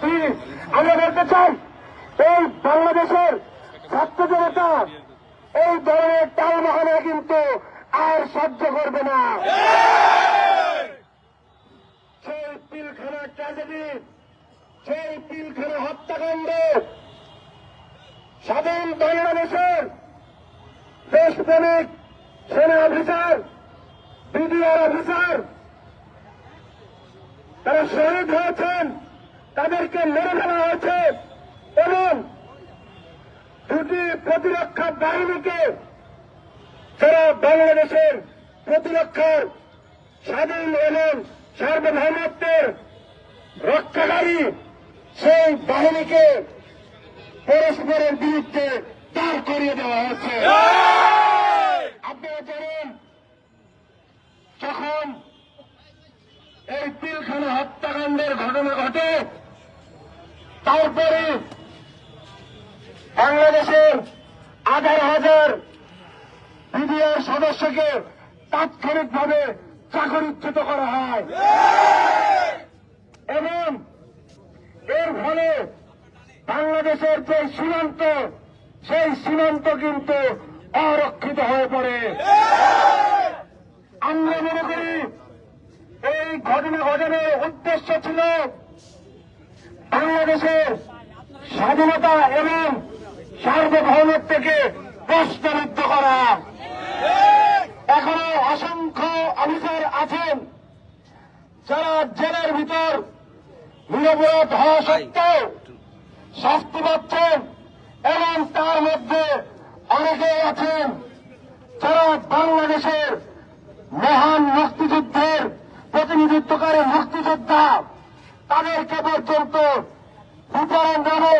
Three আমরা বলতে চাই, এই বাংলাদেশের ছাত্র জনতা, এই ধরনের টালবাহানা কিন্তু আর সহ্য করবে না। সেই পিলখানা ট্র্যাজেডি, সেই পিলখানা হত্যাকাণ্ড, স্বাধীন বাংলাদেশের দেশপ্রেমিক সেনা অফিসার, বিডিআর অফিসার, তারা শহীদ হয়েছেন। তাদেরকে মেরে ফেলা হয়েছে এবং দুটি প্রতিরক্ষা বাহিনীকে সারা বাংলাদেশের প্রতিরক্ষার স্বাধীন এবং সার্বভৌমত্বের রক্ষাকারী সেই বাহিনীকে পরস্পরের বিরুদ্ধে দাঁড় করিয়ে দেওয়া হয়েছে। আপনারা জানেন, যখন এই পিলখানা হত্যাকাণ্ডের ঘটনা ঘটে তারপরে বাংলাদেশের হাজার হাজার বিডিআর সদস্যকে তাৎক্ষণিকভাবে চাকরিচ্যুত করা হয়। এবং এর ফলে বাংলাদেশের যে সীমান্ত, সেই সীমান্ত কিন্তু অরক্ষিত হয়ে পড়ে। আমরা মনে করি, এই ঘটনা ঘটানোর উদ্দেশ্য ছিল বাংলাদেশের স্বাধীনতা এবং সার্বভৌমত্বকে প্রশ্নবিদ্ধ করা। এখনও অসংখ্য অফিসার আছেন যারা জেলের ভিতর নিরপরাধ হওয়া সত্ত্বেও শাস্তি পাচ্ছেন এবং তার মধ্যে অনেকেই আছেন যারা বাংলাদেশের মহান মুক্তিযুদ্ধের প্রতিনিধিত্বকারী মুক্তিযোদ্ধা। তাদেরকে পর্যন্ত বিচারের নামে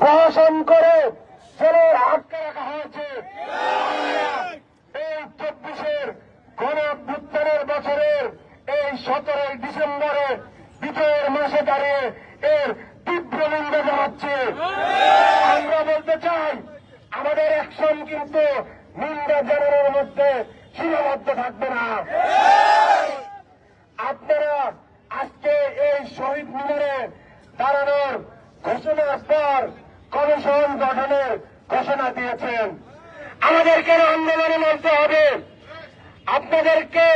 প্রহসন করে জেলের আটকে রাখা হয়েছে। এই চব্বিশের গণ অভ্যুত্থানের বছরের এই সতেরোই ডিসেম্বরে বিজয়ের মাসে দাঁড়িয়ে এর তীব্র নিন্দা জানাচ্ছে। আমরা বলতে চাই, আমাদের অ্যাকশন কিন্তু নিন্দা জানানোর মধ্যে সীমাবদ্ধ থাকবে না। আপনারা আজকে এই শহীদ মিনারে দাঁড়ানোর ঘোষণার পর কমিশন গঠনের ঘোষণা দিয়েছেন। আমাদেরকে আন্দোলনে নামতে হবে। আপনাদেরকে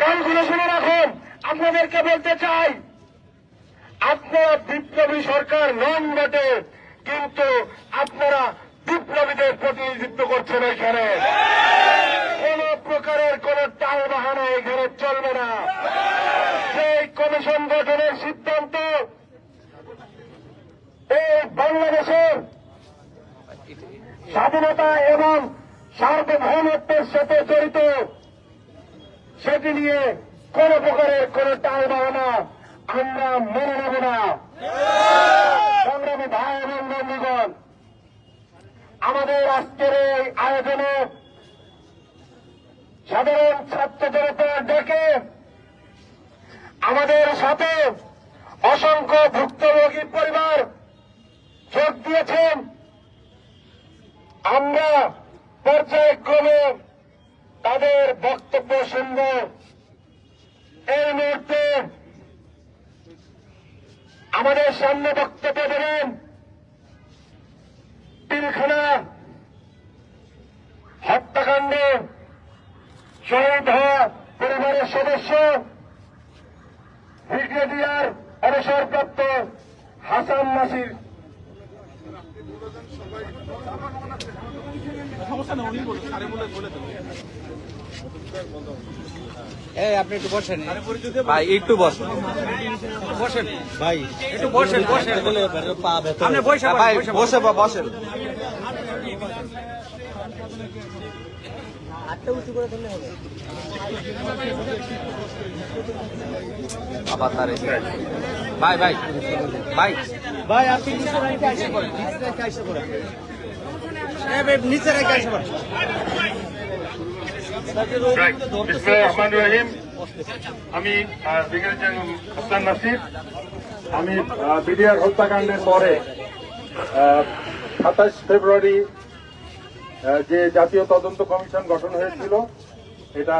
কানগুলো শুনে রাখুন। আপনাদেরকে বলতে চাই, আপনারা বিপ্লবী সরকার নন বটে, কিন্তু আপনারা বিপ্লবীদের প্রতিনিধিত্ব করছেন এখানে। কোন প্রকারের কোন টাল বাহানা এখানে চলবে না। সেই কমিশন গঠনের সিদ্ধান্ত, এই বাংলাদেশের স্বাধীনতা এবং সার্বভৌমত্বের সাথে জড়িত, সেটি নিয়ে কোন প্রকারের কোন টাল বাহানা আমরা মেনে নেব না। সংগ্রামী ভাই এবং বন্ধুগণ, আমাদের আজকের এই আয়োজনে সাধারণ ছাত্র জনতা ডেকে আমাদের সাথে অসংখ্য ভুক্তভোগী পরিবার যোগ দিয়েছেন। আমরা পর্যায়ক্রমে তাদের বক্তব্য শুনব। এই মুহূর্তে আমাদের সামনে বক্তব্য দেবেন পিলখানা হত্যাকাণ্ডে শহীদ হওয়া পরিবারের সদস্য ব্রিগেডিয়ার অবসরপ্রাপ্ত হাসান নাসির। এই আপনি একটু বসেন। ভাই একটু বসেন। বসেন। ভাই একটু বসেন বসেন। আপনি বসে হ্যাঁ, ভাই বসে বা বসেন আবার তার ভাই ভাই। ভাই ভাই আপনি নিচে রেখে আসে পড়েন নিচে রেখে আসে নিচে রেখে রহিম আমি আমি বিডিআর হত্যাকাণ্ডের পরে সাতাশ ফেব্রুয়ারি যে জাতীয় তদন্ত কমিশন গঠন হয়েছিল, এটা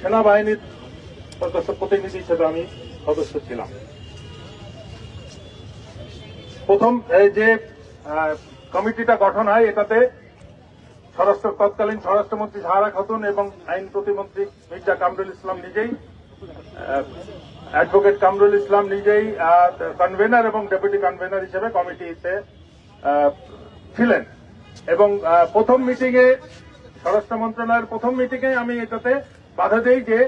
সেনাবাহিনীর সদস্য প্রতিনিধি হিসেবে আমি সদস্য ছিলাম। প্রথম যে কমিটিটা গঠন হয়, এটাতে স্বরাষ্ট্র, তৎকালীন স্বরাষ্ট্রমন্ত্রী সাহারা খাতুন এবং আইন প্রতিমন্ত্রী মির্জা কামরুল ইসলাম নিজেই অ্যাডভোকেট কামরুল ইসলাম নিজেই কনভেনার এবং ডেপুটি কনভেনার হিসেবে কমিটিতে ছিলেন। এবং প্রথম মিটিংয়ে স্বরাষ্ট্র মন্ত্রণালয়ের প্রথম মিটিংয়ে আমি এটাতে বাধা দেই যে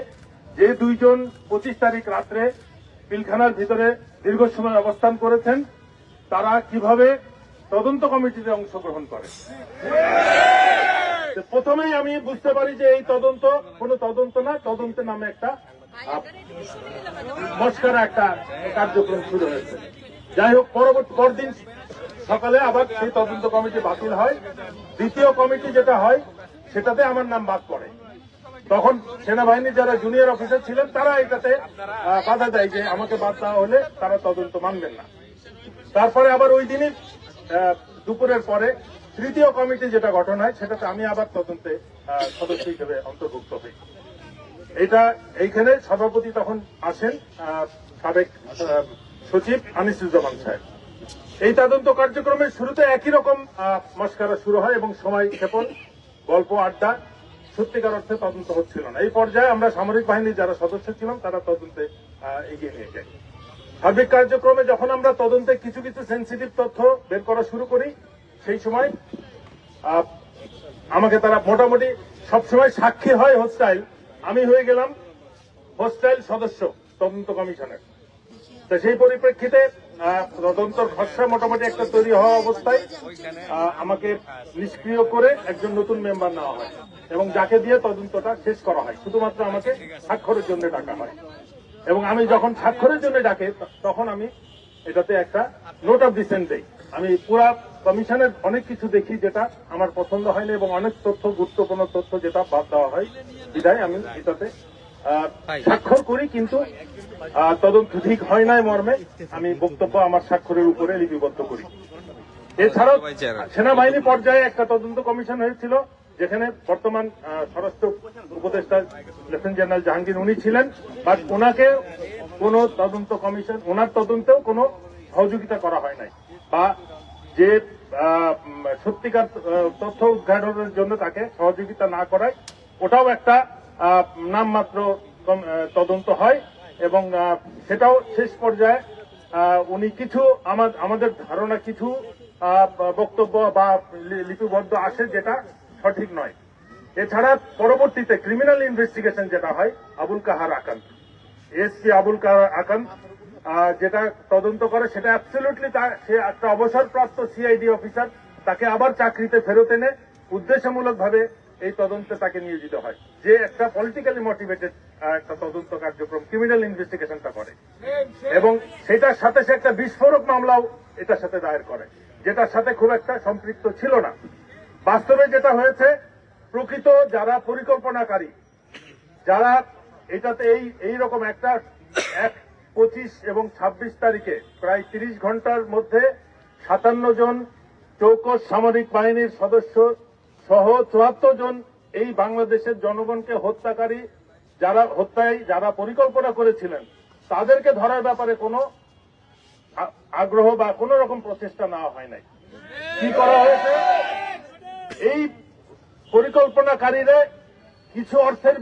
যে দুইজন পঁচিশ তারিখ রাত্রে পিলখানার ভিতরে দীর্ঘ সময় অবস্থান করেছেন, তারা কীভাবে তদন্ত কমিটিতে অংশগ্রহণ করে। প্রথমেই আমি বুঝতে পারি যে এই তদন্ত কোনো তদন্ত না, তদন্ত নামে একটা মস্কারা একটা কার্যক্রম শুরু হয়েছে। যাই হোক, পরবর্তী পরদিন সকালে আবার সেই তদন্ত কমিটি বাতিল হয়। দ্বিতীয় কমিটি যেটা হয়, সেটাতে আমার নাম বাদ পড়ে। তখন সেনাবাহিনীর যারা জুনিয়র অফিসার ছিলেন, তারা এটাতে বাধা দেয় যে আমাকে বাদ দেওয়া হলে তারা তদন্ত মানবেন না। তারপরে আবার ওই দিনই দুপুরের পরে তৃতীয় কমিটি যেটা গঠন হয়, সেটাতে আমি আবার তদন্তে সদস্য হিসেবে অন্তর্ভুক্ত হই। এটা এইখানে সভাপতি তখন আসেন সাবেক সচিব আনিসুজ্জামান সাহেব। এই তদন্ত কার্যক্রমের শুরুতে একই রকম মস্কারা শুরু হয় এবং সময় ক্ষেপণ, গল্প, আড্ডা, সত্যিকার অর্থে তদন্ত হচ্ছিল না। এই পর্যায়ে আমরা সামরিক বাহিনীর যারা সদস্য ছিলাম, তারা তদন্তে এগিয়ে নিয়ে যাই সার্বিক কার্যক্রমে যখন আমরা তদন্তে কিছু কিছু সেন্সিটিভ তথ্য বের করা শুরু করি, সেই সময় আমাকে তারা মোটামুটি সবসময় সাক্ষী হয় হোস্টাইল আমি হয়ে গেলাম হোস্টাইল সদস্য, তদন্ত কমিশনের। তো সেই পরিপ্রেক্ষিতে আহ, তদন্তর খসড়া মোটামুটি একটা তৈরি হওয়া অবস্থায় আমাকে নিষ্ক্রিয় করে একজন নতুন মেম্বার নেওয়া হয় এবং যাকে দিয়ে তদন্তটা শেষ করা হয়। শুধুমাত্র আমাকে স্বাক্ষরের জন্য ডাকা হয়। এবং আমি যখন স্বাক্ষরের জন্য ডাকে তখন আমি এটাতে একটা নোট অফ ডিসেন্ট দেই। আমি পুরা কমিশনের অনেক কিছু দেখি যেটা আমার পছন্দ হয়নি এবং অনেক তথ্য গুরুত্বপূর্ণ তথ্য যেটা বাদ দেওয়া হয়। বিধায় আমি এটাতে স্বাক্ষর করি, কিন্তু তদন্ত ঠিক হয় নাই মর্মে। আমি বক্তব্য আমার স্বাক্ষরের উপরে লিপিবদ্ধ করি। এছাড়াও সেনাবাহিনী পর্যায়ে একটা তদন্ত কমিশন হয়েছিল, যেখানে বর্তমান স্বরাষ্ট্র উপদেষ্টা, লেফটেন্যান্ট জেনারেল জাহাঙ্গীর, উনি ছিলেন। বাট ওনাকে কোনো তদন্ত কমিশন, ওনার তদন্তেও কোনো সহযোগিতা করা হয় নাই। বা যে সত্যিকার তথ্য উদ্ঘাটনের জন্য তাকে সহযোগিতা না করায়, ওটাও একটা নামমাত্র তদন্ত হয় এবং সেটাও শেষ পর্যায়ে উনি কিছু আমা- আমাদের ধারণা কিছু বক্তব্য বা লিপিবদ্ধ আসে যেটা সঠিক নয়। এছাড়া পরবর্তীতে ক্রিমিনাল ইনভেস্টিগেশন যেটা হয়, আবুল কাহার আকান্ত। এসপি আবুল কাহার আকান্ত যেটা তদন্ত করে, সেটা অ্যাবসলিউটলি সে একটা অবসরপ্রাপ্ত সিআইডি অফিসার তাকে আবার চাকরিতে ফেরত এনে উদ্দেশ্যমূলক ভাবে এই তদন্তে তাকে নিয়োজিত হয়। যে একটা পলিটিক্যালি মোটিভেটেড একটা তদন্ত কার্যক্রম ক্রিমিনাল ইনভেস্টিগেশনটা করে। এবং সেটার সাথে সে একটা বিস্ফোরক মামলাও এটার সাথে দায়ের করে, যেটার সাথে খুব একটা সম্পৃক্ত ছিল না। বাস্তবে যেটা হয়েছে, প্রকৃত যারা পরিকল্পনাকারী, যারা এটাতে এই এই রকম একটা এক পঁচিশ এবং ছাব্বিশ তারিখে প্রায় তিরিশ ঘণ্টার মধ্যে সাতান্ন জন চৌকস সামরিক বাহিনীর সদস্য সহ চুয়াত্তর জন এই বাংলাদেশের জনগণকে হত্যাকারী যারা হত্যায় যারা পরিকল্পনা করেছিলেন, তাদেরকে ধরার ব্যাপারে কোনো আগ্রহ বা কোন রকম প্রচেষ্টা নেওয়া হয় নাই। কি করা হয়েছে? এই পরিকল্পনাকারীরা কিছু অর্থের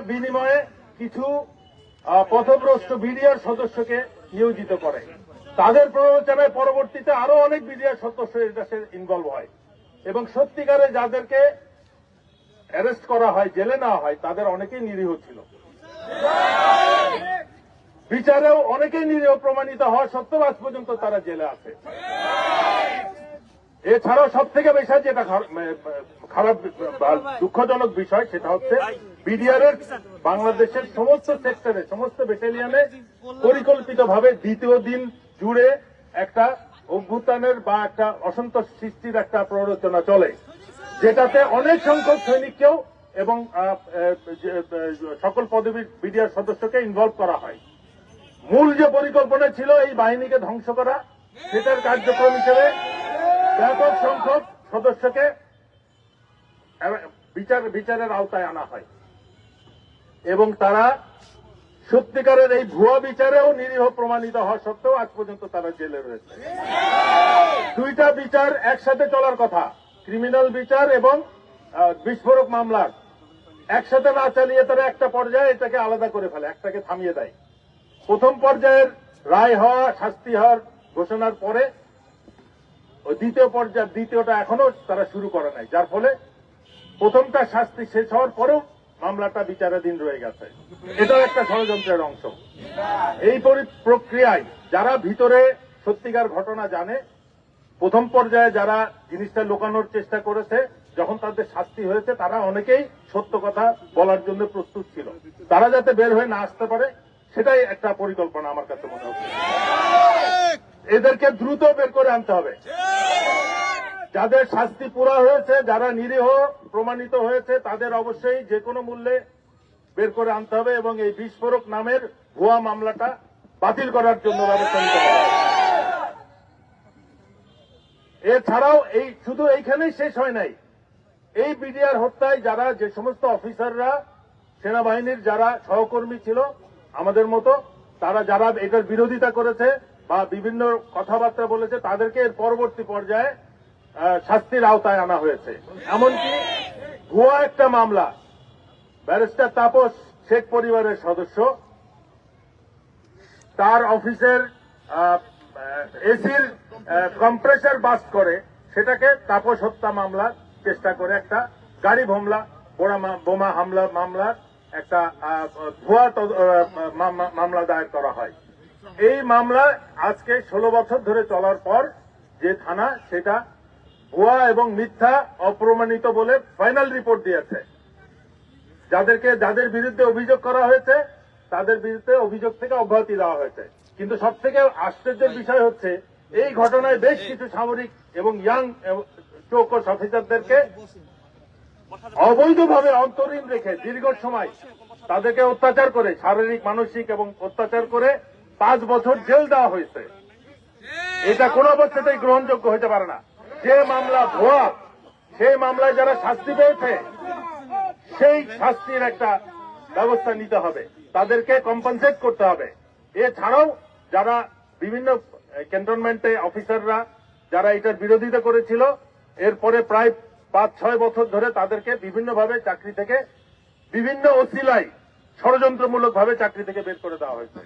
বিনিময়ে- কিছু পথভ্রষ্ট বিডিআর সদস্যকে নিয়োজিত করে। তাদের প্ররোচনায় পরবর্তীতে আরও অনেক বিডিআর সদস্য এটা সে ইনভলভ হয়। এবং সত্যিকারে যাদেরকে অ্যারেস্ট করা হয়, জেলে নেওয়া হয়, তাদের অনেকেই নিরীহ ছিল। বিচারেও অনেকেই নিরীহ প্রমাণিত হওয়া সত্ত্বেও আজ পর্যন্ত তারা জেলে আছে। এছাড়াও সব থেকে বেশি যেটা খার- খারাপ দুঃখজনক বিষয়, সেটা হচ্ছে বিডিআর এর বাংলাদেশের সমস্ত সেক্টরে, সমস্ত ব্যাটালিয়নে পরিকল্পিতভাবে দ্বিতীয় দিন জুড়ে একটা অভ্যুত্থানের বা একটা অসন্তোষ সৃষ্টির একটা প্ররোচনা চলে, যেটাতে অনেক সংখ্যক সৈনিককেও এবং সকল পদবীর বিডিআর সদস্যকে ইনভলভ করা হয়। মূল যে পরিকল্পনা ছিল এই বাহিনীকে ধ্বংস করা, সেটার কার্যক্রম হিসেবে ব্যাপক সংখ্যক সদস্যকে বিচার, বিচারের আওতায় আনা হয়। এবং তারা সত্যিকারের এই ভুয়া বিচারেও নিরীহ প্রমাণিত হওয়া সত্ত্বেও আজ পর্যন্ত তারা জেলে রয়েছে। দুইটা বিচার একসাথে চলার কথা, ক্রিমিনাল বিচার এবং বিস্ফোরক মামলার। একসাথে না চালিয়ে তারা একটা পর্যায়ে এটাকে আলাদা করে ফেলে, একটাকে থামিয়ে দেয়। প্রথম পর্যায়ের রায় হওয়া, শাস্তি হওয়ার ঘোষণার পরে দ্বিতীয় পর্যায়ে দ্বিতীয়টা এখনও তারা শুরু করে নাই। যার ফলে প্রথমটা শাস্তি শেষ হওয়ার পরেও মামলাটা বিচারাধীন রয়ে গেছে। এটাও একটা ষড়যন্ত্রের অংশ। এই প্রক্রিয়ায় যারা ভিতরে সত্যিকার ঘটনা জানে প্রথম পর্যায়ে যারা জিনিসটা লুকানোর চেষ্টা করেছে যখন তাদের শাস্তি হয়েছে তারা অনেকেই সত্য কথা বলার জন্য প্রস্তুত ছিল। তারা যাতে বের হয়ে না আসতে পারে সেটাই একটা পরিকল্পনা আমার কাছে মনে হচ্ছে। এদেরকে দ্রুত বের করে আনতে হবে। যাদের শাস্তি পুরা হয়েছে, যারা নিরীহ, প্রমাণিত হয়েছে, তাদের অবশ্যই যে কোনো মূল্যে বের করে আনতে হবে এবং এই বিস্ফোরক নামের ভুয়া মামলাটা বাতিল করার জন্য ব্যবস্থা নিতে হবে। এছাড়াও এই শুধু এইখানেই শেষ হয় নাই। এই বিডিআর হত্যায় যারা যে সমস্ত অফিসাররা, সেনাবাহিনীর যারা সহকর্মী ছিল, আমাদের মতো, তারা যারা এটার বিরোধিতা করেছে বা বিভিন্ন কথাবার্তা বলেছে, তাদেরকে এর পরবর্তী পর্যায়ে শাস্তির আওতায় আনা হয়েছে। এমনকি ভুয়া একটা মামলা, ব্যারিস্টার তাপস শেখ পরিবারের সদস্য, তার অফিসের এসির কম্প্রেসার বাস করে, সেটাকে তাপস হত্যা মামলার চেষ্টা করে একটা গাড়ি ভোমলা বোমা হামলা মামলার একটা ভুয়া মামলা দায়ের করা হয়। এই মামলা আজকে ষোলো বছর ধরে চলার পর যে থানা সেটা ভুয়া এবং মিথ্যা, অপ্রমাণিত বলে ফাইনাল রিপোর্ট দিয়েছে। যাদেরকে, যাদের বিরুদ্ধে অভিযোগ করা হয়েছে, তাদের বিরুদ্ধে অভিযোগ থেকে অব্যাহতি দেওয়া হয়েছে। কিন্তু সব থেকে আশ্চর্যের বিষয় হচ্ছে, এই ঘটনায় বেশ কিছু সামরিক এবং ইয়াং চৌকস অফিসারদেরকে অবৈধভাবে অন্তরীণ রেখে দীর্ঘ সময় তাদেরকে অত্যাচার করে, শারীরিক, মানসিক এবং অত্যাচার করে পাঁচ বছর জেল দেওয়া হয়েছে। এটা কোনো অবস্থাতেই গ্রহণযোগ্য হতে পারে না। যে মামলা ভুয়া, সেই মামলায় যারা শাস্তি পেয়েছে, সেই শাস্তির একটা ব্যবস্থা নিতে হবে। তাদেরকে কম্পেনসেট করতে হবে। এছাড়াও যারা বিভিন্ন ক্যান্টনমেন্টে অফিসাররা যারা এটার বিরোধিতা করেছিল, এরপরে প্রায় পাঁচ, ছয় বছর ধরে তাদেরকে বিভিন্নভাবে চাকরি থেকে বিভিন্ন অসিলায় ষড়যন্ত্রমূলকভাবে চাকরি থেকে বের করে দেওয়া হয়েছে।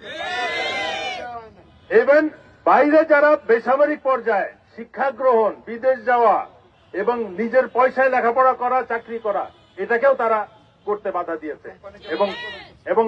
ইভেন বাইরে যারা বেসামরিক পর্যায়ে শিক্ষা গ্রহণ, বিদেশ যাওয়া এবং নিজের পয়সায় লেখাপড়া করা, চাকরি করা, এটাকেও তারা করতে বাধা দিয়েছে। এবং এবং